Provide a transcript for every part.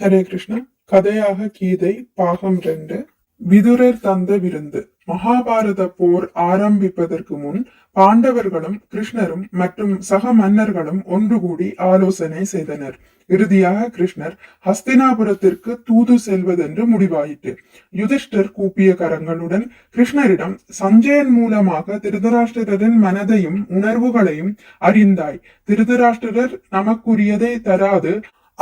ஹரே கிருஷ்ணா கதையாக கீதை பாகம் ரெண்டு விதுரர் தந்த விருந்து. மகாபாரத போர் ஆரம்பிப்பதற்கு முன் பாண்டவர்களும் கிருஷ்ணரும் மற்றும் சக மன்னர்களும் ஒன்று கூடி ஆலோசனை செய்தனர். இறுதியாக கிருஷ்ணர் ஹஸ்தினாபுரத்திற்கு தூது செல்வதென்று முடிவாயிற்று. யுதிஷ்டர் கூப்பிய கரங்களுடன் கிருஷ்ணரிடம் சஞ்சயன் மூலமாக திருதராஷ்டிரரின் மனதையும் உணர்வுகளையும் அறிந்தாய். திருதராஷ்டிரர் நமக்குரியதை தராது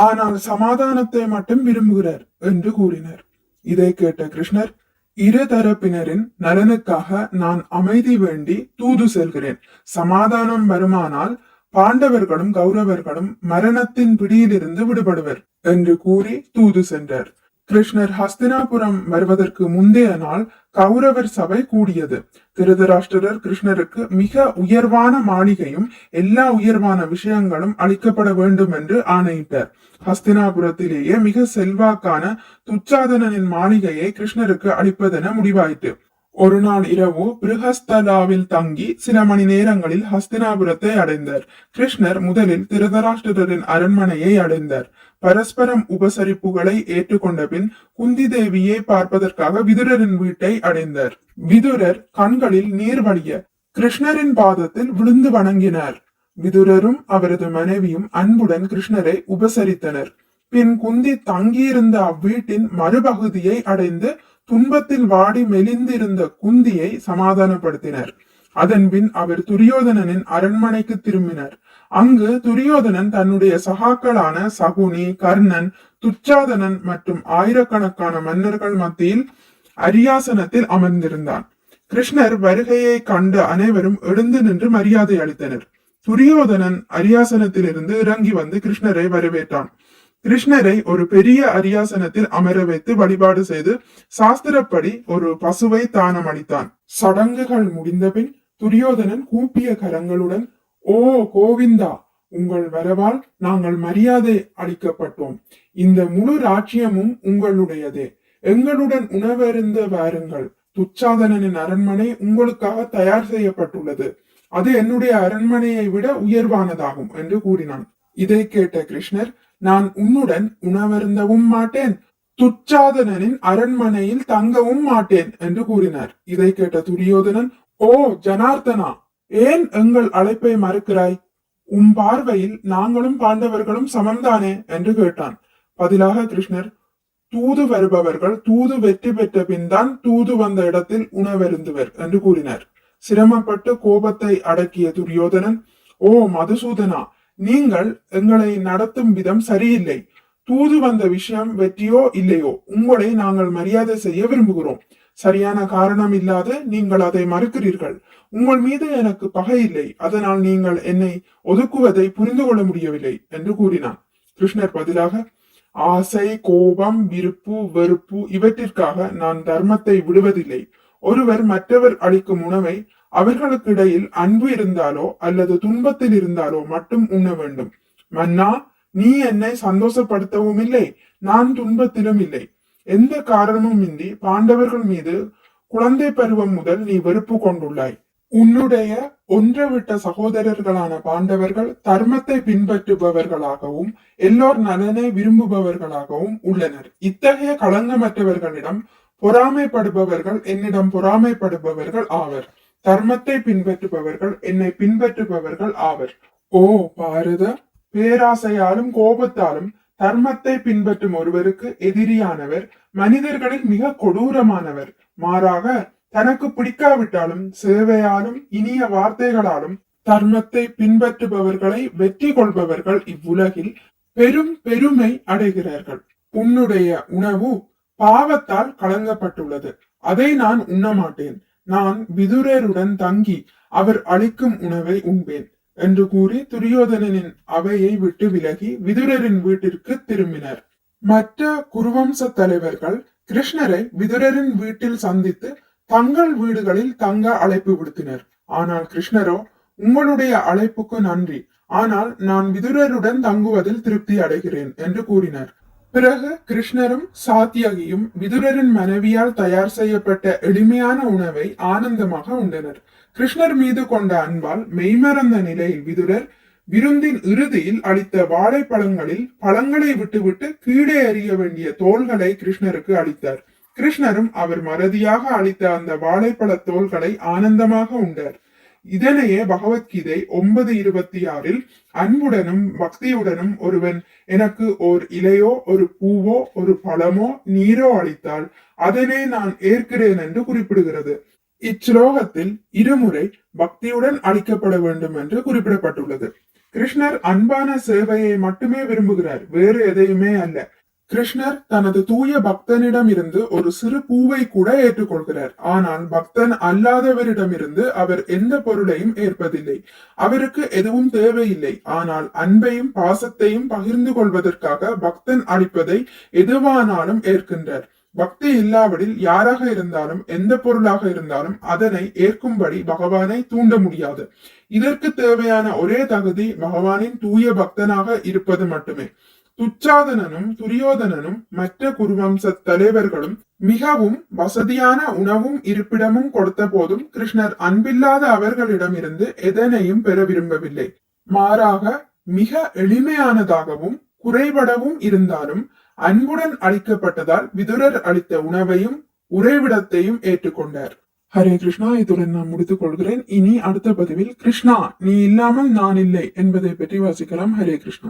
ஆனால் சமாதானத்தை மட்டும் விரும்புகிறார் என்று கூறினர். இதை கேட்ட கிருஷ்ணர் இரு தரப்பினரின் நலனுக்காக நான் அமைதி வேண்டி தூது செல்கிறேன். சமாதானம் வருமானால் பாண்டவர்களும் கௌரவர்களும் மரணத்தின் பிடியிலிருந்து விடுபடுவர் என்று கூறி தூது சென்றார். கிருஷ்ணர் ஹஸ்தினாபுரம் வருவதற்கு முந்தைய நாள் கௌரவர் சபை கூடியது. திருதராஷ்டிரர் கிருஷ்ணருக்கு மிக உயர்வான மாளிகையும் எல்லா உயர்வான விஷயங்களும் அளிக்கப்பட வேண்டும் என்று ஆணையிட்டார். ஹஸ்தினாபுரத்திலேயே மிக செல்வாக்கான துச்சாதனனின் மாளிகையை கிருஷ்ணருக்கு அளிப்பதென முடிவாயிற்று. ஒரு நாள் இரவு பிருகஸ்தலாவில் தங்கி சில மணி நேரங்களில் ஹஸ்தினாபுரத்தை அடைந்தார் கிருஷ்ணர் முதலில் திருதராஷ்டிரரின் அரண்மனையை அடைந்தார் பரஸ்பரம் உபசரிப்புகளை ஏற்றுக்கொண்ட பின் குந்தி தேவியை பார்ப்பதற்காக விதுரரின் வீட்டை அடைந்தார் விதுரர் கண்களில் நீர் வழிய கிருஷ்ணரின் பாதத்தில் விழுந்து வணங்கினார் விதுரரும் அவரது மனைவியும் அன்புடன் கிருஷ்ணரை உபசரித்தனர் பின் குந்தி தங்கியிருந்த அவ்வீட்டின் மறுபகுதியை அடைந்து துன்பத்தில் வாடி மெலிந்திருந்த குந்தியை சமாதானப்படுத்தினர். அதன்பின் அவர் துரியோதனனின் அரண்மனைக்கு திரும்பினர். அங்கு துரியோதனன் தன்னுடைய சகாக்களான சகுனி கர்ணன் துச்சாதனன் மற்றும் ஆயிரக்கணக்கான மன்னர்கள் மத்தியில் அரியாசனத்தில் அமர்ந்திருந்தான். கிருஷ்ணர் வருகையை கண்ட அனைவரும் எழுந்து நின்று மரியாதை அளித்தனர். துரியோதனன் அரியாசனத்திலிருந்து இறங்கி வந்து கிருஷ்ணரை வரவேற்றான். கிருஷ்ணரை ஒரு பெரிய அரியாசனத்தில் அமர வைத்து வழிபாடு செய்து சாஸ்திரப்படி ஒரு பசுவை தானம் அளித்தான். சடங்குகள் முடிந்தபின் துரியோதனன் கூப்பிய கரங்களுடன் ஓ கோவிந்தா உங்கள் வரவால் நாங்கள் மரியாதை அளிக்கப்பட்டோம். இந்த முழு ராஜ்யமும் உங்களுடையதே. எங்களுடன் உணவருந்த வாருங்கள். துச்சாதனனின் அரண்மனை உங்களுக்காக தயார் செய்யப்பட்டுள்ளது. அது என்னுடைய அரண்மனையை விட உயர்வானதாகும் என்று கூறினான். இதை கேட்ட கிருஷ்ணர் நான் உன்னுடன் உணவருந்தவும் மாட்டேன். துச்சாதனனின் அரண்மனையில் தங்கவும் மாட்டேன் என்று கூறினார். இதை கேட்ட துரியோதனன் ஓ ஜனார்த்தனா ஏன் எங்கள் அழைப்பை மறுக்கிறாய்? உம் பார்வையில் நாங்களும் பாண்டவர்களும் சமம்தானே என்று கேட்டான். பதிலாக கிருஷ்ணர் தூது வருபவர்கள் தூது வெற்றி பெற்ற பின் தான் தூது வந்த இடத்தில் உணவருந்துவர் என்று கூறினார். சிரமப்பட்டு கோபத்தை அடக்கிய துரியோதனன் ஓ மதுசூதனா நீங்கள் எங்களை நடத்தும் விதம் சரியில்லை. தூது வந்த விஷயம் வெற்றியோ இல்லையோ உங்களை நாங்கள் மரியாதை செய்ய விரும்புகிறோம். சரியான காரணம் இல்லாத நீங்கள் அதை மறுக்கிறீர்கள். உங்கள் மீது எனக்கு பகை இல்லை. அதனால் நீங்கள் என்னை ஒதுக்குவதை புரிந்து கொள்ள முடியவில்லை என்று கூறினான். கிருஷ்ணர் பதிலாக ஆசை கோபம் விருப்பு வெறுப்பு இவற்றிற்காக நான் தர்மத்தை விடுவதில்லை. ஒருவர் மற்றவர் அளிக்கும் உணவை அவர்களுக்கு இடையில் அன்பு இருந்தாலோ அல்லது துன்பத்தில் இருந்தாலோ மட்டும் உண்ண வேண்டும். மன்னா நீ என்னை சந்தோஷப்படுத்தவும் இல்லை நான் துன்பத்திலும் இல்லை. எந்த காரணமும் இன்றி பாண்டவர்கள் மீது குழந்தை பருவம் முதல் நீ வெறுப்பு கொண்டுள்ளாய். உன்னுடைய ஒன்றுவிட்ட சகோதரர்களான பாண்டவர்கள் தர்மத்தை பின்பற்றுபவர்களாகவும் எல்லோர் நலனை விரும்புபவர்களாகவும் உள்ளனர். இத்தகைய களங்கமற்றவர்களிடம் பொறாமைப்படுபவர்கள் என்னிடம் பொறாமைப்படுபவர்கள் ஆவர். தர்மத்தை பின்பற்றுபவர்கள் என்னை பின்பற்றுபவர்கள் ஆவர். ஓ பாரத பேராசையாலும் கோபத்தாலும் தர்மத்தை பின்பற்றும் ஒருவருக்கு எதிரியானவர் மனிதர்களில் மிக கொடூரமானவர். மாறாக தனக்கு பிடிக்காவிட்டாலும் சேவையாலும் இனிய வார்த்தைகளாலும் தர்மத்தை பின்பற்றுபவர்களை வெற்றி கொள்பவர்கள் இவ்வுலகில் பெரும் பெருமை அடைகிறார்கள். உன்னுடைய உணவு பாவத்தால் கலங்கப்பட்டுள்ளது. அதை நான் உண்ண மாட்டேன். நான் விதுரருடன் தங்கி அவர் அளிக்கும் உணவை உண்பேன் என்று கூறி துரியோதனனின் அவையை விட்டு விலகி விதுரரின் வீட்டிற்கு திரும்பினர். மற்ற குருவம்ச தலைவர்கள் கிருஷ்ணரை விதுரரின் வீட்டில் சந்தித்து தங்கள் வீடுகளில் தங்க அழைப்பு விடுத்தினர். ஆனால் கிருஷ்ணரோ உங்களுடைய அழைப்புக்கு நன்றி. ஆனால் நான் விதுரருடன் தங்குவதில் திருப்தி அடைகிறேன் என்று கூறினார். பிறகு கிருஷ்ணரும் சாத்தியகியும் விதுரரின் மனைவியால் தயார் செய்யப்பட்ட எளிமையான உணவை ஆனந்தமாக உண்டனர். கிருஷ்ணர் மீது கொண்ட அன்பால் மெய்மறந்த நிலையில் விதுரர் விருந்தின் இறுதியில் அளித்த வாழைப்பழங்களில் பழங்களை விட்டுவிட்டு கீழே எறிய வேண்டிய தோள்களை கிருஷ்ணருக்கு அளித்தார். கிருஷ்ணரும் அவர் மறதியாக அளித்த அந்த வாழைப்பழ தோள்களை ஆனந்தமாக உண்டார். இதனையே பகவத்கீதை ஒன்பது இருபத்தி ஆறில் அன்புடனும் பக்தியுடனும் ஒருவன் எனக்கு ஓர் இலையோ ஒரு பூவோ ஒரு பழமோ நீரோ அளித்தால் அதனை நான் ஏற்கிறேன் என்று குறிப்பிடுகிறது. இச்லோகத்தில் இருமுறை பக்தியுடன் அளிக்கப்பட வேண்டும் என்று குறிப்பிடப்பட்டுள்ளது. கிருஷ்ணர் அன்பான சேவையை மட்டுமே விரும்புகிறார் வேறு எதையுமே அல்ல. கிருஷ்ணர் தனது தூய பக்தனிடம் இருந்து ஒரு சிறு பூவை கூட ஏற்றுக்கொள்கிறார். ஆனால் பக்தன் அல்லாதவரிடமிருந்து அவர் எந்த பொருளையும் ஏற்பதில்லை. அவருக்கு எதுவும் தேவையில்லை. ஆனால் அன்பையும் பாசத்தையும் பகிர்ந்து கொள்வதற்காக பக்தன் அளிப்பதை எதுவானாலும் ஏற்கின்றார். பக்தி இல்லாவிடில் யாராக இருந்தாலும் எந்த பொருளாக இருந்தாலும் அதனை ஏற்கும்படி பகவானை தூண்ட முடியாது. இதற்கு தேவையான ஒரே தகுதி பகவானின் தூய பக்தனாக இருப்பது மட்டுமே. துச்சாதனனும் துரியோதனனும் மற்ற குருவம்ச தலைவர்களும் மிகவும் வசதியான உணவும் இருப்பிடமும் கொடுத்த போதும் கிருஷ்ணர் அன்பில்லாத அவர்களிடமிருந்து எதனையும் பெற விரும்பவில்லை. மாறாக மிக எளிமையானதாகவும் குறைபடவும் இருந்தாலும் அன்புடன் அளிக்கப்பட்டதால் விதுரர் அளித்த உணவையும் உறைவிடத்தையும் ஏற்றுக்கொண்டார். ஹரே கிருஷ்ணா இதுடன் நான் முடித்துக் கொள்கிறேன். இனி அடுத்த பதிவில் கிருஷ்ணா நீ இல்லாமல் நான் இல்லை என்பதை பற்றி வாசிக்கலாம். ஹரே கிருஷ்ணா.